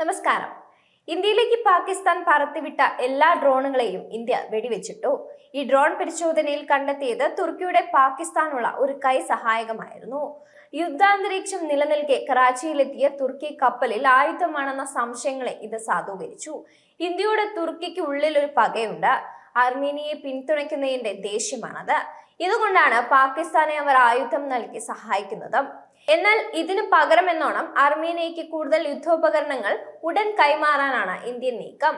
നമസ്കാരം. ഇന്ത്യയിലേക്ക് പാകിസ്ഥാൻ പറത്തിവിട്ട എല്ലാ ഡ്രോണുകളെയും ഇന്ത്യ വെടിവെച്ചിട്ടു. ഈ ഡ്രോൺ പരിശോധനയിൽ കണ്ടെത്തിയത് തുർക്കിയുടെ പാകിസ്ഥാനുള്ള ഒരു കൈ സഹായകമായിരുന്നു. യുദ്ധാന്തരീക്ഷം നിലനിൽക്കെ കറാച്ചിയിലെത്തിയ തുർക്കി കപ്പലിൽ ആയുധമാണെന്ന സംശയങ്ങളെ ഇത് സാധൂകരിച്ചു. ഇന്ത്യയുടെ തുർക്കിക്ക് ഉള്ളിൽ ഒരു പകയുണ്ട്. അർമീനിയെ പിന്തുണയ്ക്കുന്നതിന്റെ ദേഷ്യമാണത്. ഇതുകൊണ്ടാണ് പാകിസ്ഥാനെ അവർ ആയുധം നൽകി സഹായിക്കുന്നത്. എന്നാൽ ഇതിന് പകരമെന്നോണം അർമേനിയയ്ക്ക് കൂടുതൽ യുദ്ധോപകരണങ്ങൾ ഉടൻ കൈമാറാനാണ് ഇന്ത്യൻ നീക്കം.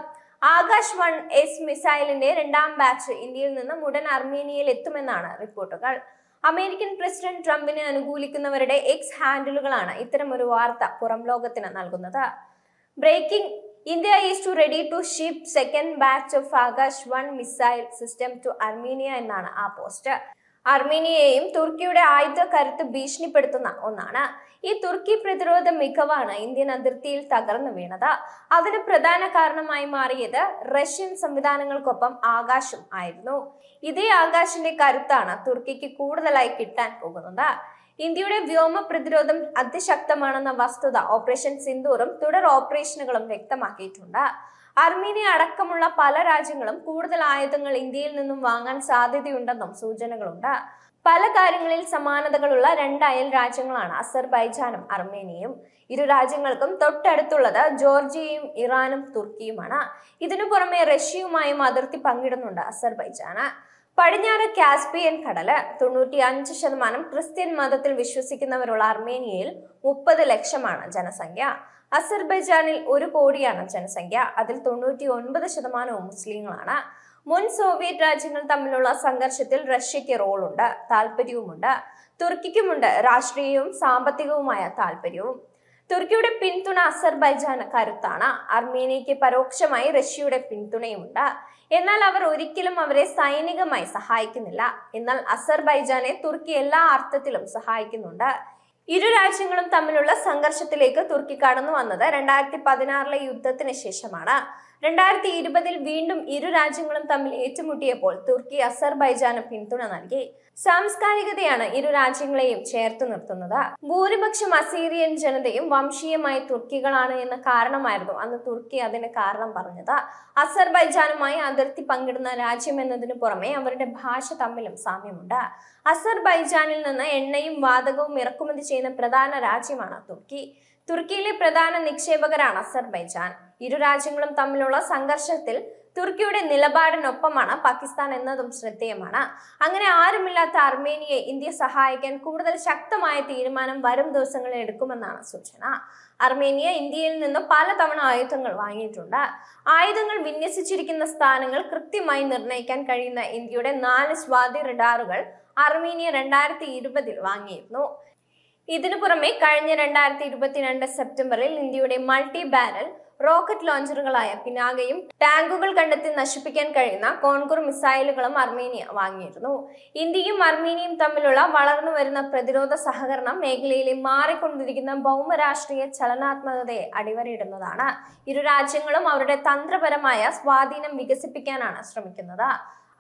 ആകാശ് വൺ എസ് മിസൈലിന്റെ രണ്ടാം ബാച്ച് ഇന്ത്യയിൽ നിന്നും ഉടൻ അർമേനിയയിൽ എത്തുമെന്നാണ് റിപ്പോർട്ടുകൾ. അമേരിക്കൻ പ്രസിഡന്റ് ട്രംപിനെ അനുകൂലിക്കുന്നവരുടെ എക്സ് ഹാൻഡിലുകളാണ് ഇത്തരം ഒരു വാർത്ത പുറം ലോകത്തിന് നൽകുന്നത്. Breaking India is to ready to ship second batch of Akash one missile system to Armenia എന്നാണ് ആ പോസ്റ്റ്. അർമീനിയയെയും തുർക്കിയുടെ ആയുധ കരുത്ത് ഭീഷണിപ്പെടുത്തുന്ന ഒന്നാണ്. ഈ തുർക്കി പ്രതിരോധ മികവാണ് ഇന്ത്യൻ അതിർത്തിയിൽ തകർന്നു വീണത്. അതിന് പ്രധാന കാരണമായി മാറിയത് റഷ്യൻ സംവിധാനങ്ങൾക്കൊപ്പം ആകാശം ആയിരുന്നു. ഇതേ ആകാശിന്റെ കരുത്താണ് തുർക്കിക്ക് കൂടുതലായി കിട്ടാൻ പോകുന്നത്. ഇന്ത്യയുടെ വ്യോമ പ്രതിരോധം അതിശക്തമാണെന്ന വസ്തുത ഓപ്പറേഷൻ സിന്ദൂറും തുടർ ഓപ്പറേഷനുകളും വ്യക്തമാക്കിയിട്ടുണ്ട്. അർമീനിയ അടക്കമുള്ള പല രാജ്യങ്ങളും കൂടുതൽ ആയുധങ്ങൾ ഇന്ത്യയിൽ നിന്നും വാങ്ങാൻ സാധ്യതയുണ്ടെന്നും സൂചനകളുണ്ട്. പല കാര്യങ്ങളിൽ സമാനതകളുള്ള രണ്ട് അയൽ രാജ്യങ്ങളാണ് അസർബൈജാനും അർമേനിയയും. ഇരു രാജ്യങ്ങൾക്കും തൊട്ടടുത്തുള്ളത് ജോർജിയയും ഇറാനും തുർക്കിയുമാണ്. ഇതിനു പുറമെ റഷ്യയുമായും അതിർത്തി പങ്കിടുന്നുണ്ട് അസർബൈജാന്. പടിഞ്ഞാറ് കാസ്പിയൻ കടൽ തൊണ്ണൂറ്റി അഞ്ച് ശതമാനം ക്രിസ്ത്യൻ മതത്തിൽ വിശ്വസിക്കുന്നവരുള്ള അർമേനിയയിൽ മുപ്പത് ലക്ഷമാണ് ജനസംഖ്യ. അസർബൈജാനിൽ ഒരു കോടിയാണ് ജനസംഖ്യ. അതിൽ തൊണ്ണൂറ്റി ഒൻപത് ശതമാനവും മുസ്ലിങ്ങളാണ്. മുൻ സോവിയറ്റ് രാജ്യങ്ങൾ തമ്മിലുള്ള സംഘർഷത്തിൽ റഷ്യക്ക് റോളുണ്ട് താല്പര്യവുമുണ്ട് തുർക്കിക്കുമുണ്ട് രാഷ്ട്രീയവും സാമ്പത്തികവുമായ താല്പര്യവും തുർക്കിയുടെ പിന്തുണ അസർബൈജാന് കരുത്താണ്. അർമേനിയയ്ക്ക് പരോക്ഷമായി റഷ്യയുടെ പിന്തുണയുമുണ്ട്. എന്നാൽ അവർ ഒരിക്കലും അവരെ സൈനികമായി സഹായിക്കുന്നില്ല. എന്നാൽ അസർബൈജാനെ തുർക്കി എല്ലാ അർത്ഥത്തിലും സഹായിക്കുന്നുണ്ട്. ഇരു രാജ്യങ്ങളും തമ്മിലുള്ള സംഘർഷത്തിലേക്ക് തുർക്കി കടന്നു വന്നത് രണ്ടായിരത്തി പതിനാറിലെ യുദ്ധത്തിന് ശേഷമാണ്. രണ്ടായിരത്തി ഇരുപതിൽ വീണ്ടും ഇരു രാജ്യങ്ങളും തമ്മിൽ ഏറ്റുമുട്ടിയപ്പോൾ തുർക്കി അസർബൈജാന് പിന്തുണ നൽകി. സാംസ്കാരികതയാണ് ഇരു രാജ്യങ്ങളെയും ചേർത്ത് നിർത്തുന്നത്. ഭൂരിപക്ഷം അസീറിയൻ ജനതയും വംശീയമായി തുർക്കികളാണ് എന്ന കാരണമായിരുന്നു അന്ന് തുർക്കി അതിന് കാരണം പറഞ്ഞത്. അസർബൈജാനുമായി അതിർത്തി പങ്കിടുന്ന രാജ്യം എന്നതിനു പുറമെ അവരുടെ ഭാഷ തമ്മിലും സാമ്യമുണ്ട്. അസർബൈജാനിൽ നിന്ന് എണ്ണയും വാതകവും ഇറക്കുമതി ചെയ്യുന്ന പ്രധാന രാജ്യമാണ് തുർക്കി. തുർക്കിയിലെ പ്രധാന നിക്ഷേപകരാണ് അസർബൈജാൻ. ഇരു രാജ്യങ്ങളും തമ്മിലുള്ള സംഘർഷത്തിൽ തുർക്കിയുടെ നിലപാടിനൊപ്പമാണ് പാകിസ്ഥാൻ എന്നതും ശ്രദ്ധേയമാണ്. അങ്ങനെ ആരുമില്ലാത്ത അർമേനിയെ ഇന്ത്യ സഹായിക്കാൻ കൂടുതൽ ശക്തമായ തീരുമാനം വരും ദിവസങ്ങളിൽ എടുക്കുമെന്നാണ് സൂചന. അർമേനിയ ഇന്ത്യയിൽ നിന്ന് പലതവണ ആയുധങ്ങൾ വാങ്ങിയിട്ടുണ്ട്. ആയുധങ്ങൾ വിന്യസിച്ചിരിക്കുന്ന സ്ഥാനങ്ങൾ കൃത്യമായി നിർണയിക്കാൻ കഴിയുന്ന ഇന്ത്യയുടെ നാല് സ്വാതി റഡാറുകൾ അർമേനിയ രണ്ടായിരത്തി ഇരുപതിൽ വാങ്ങിയിരുന്നു. ഇതിനു പുറമെ കഴിഞ്ഞ രണ്ടായിരത്തി ഇരുപത്തിരണ്ട് സെപ്റ്റംബറിൽ ഇന്ത്യയുടെ മൾട്ടി ബാരൽ റോക്കറ്റ് ലോഞ്ചറുകളായ പിനാകയും ടാങ്കുകൾ കണ്ടെത്തി നശിപ്പിക്കാൻ കഴിയുന്ന കോൺകുർ മിസൈലുകളും അർമേനിയ വാങ്ങിയിരുന്നു. ഇന്ത്യയും അർമേനിയയും തമ്മിലുള്ള വളർന്നു വരുന്ന പ്രതിരോധ സഹകരണം മേഖലയിലെ മാറിക്കൊണ്ടിരിക്കുന്ന ഭൗമരാഷ്ട്രീയ ചലനാത്മകതയെ അടിവരയിടുന്നതാണ്. ഇരു രാജ്യങ്ങളും അവരുടെ തന്ത്രപരമായ സ്വാധീനം വികസിപ്പിക്കാനാണ് ശ്രമിക്കുന്നത്.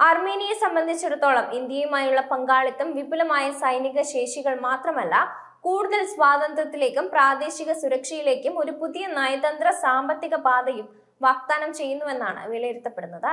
അർമേനിയയെ സംബന്ധിച്ചിടത്തോളം ഇന്ത്യയുമായുള്ള പങ്കാളിത്തം വിപുലമായ സൈനിക ശേഷികൾ മാത്രമല്ല കൂടുതൽ സ്വാതന്ത്ര്യത്തിലേക്കും പ്രാദേശിക സുരക്ഷയിലേക്കും ഒരു പുതിയ നയതന്ത്ര സാമ്പത്തിക പാതയും വാഗ്ദാനം ചെയ്യുന്നുവെന്നാണ് വിലയിരുത്തപ്പെടുന്നത്.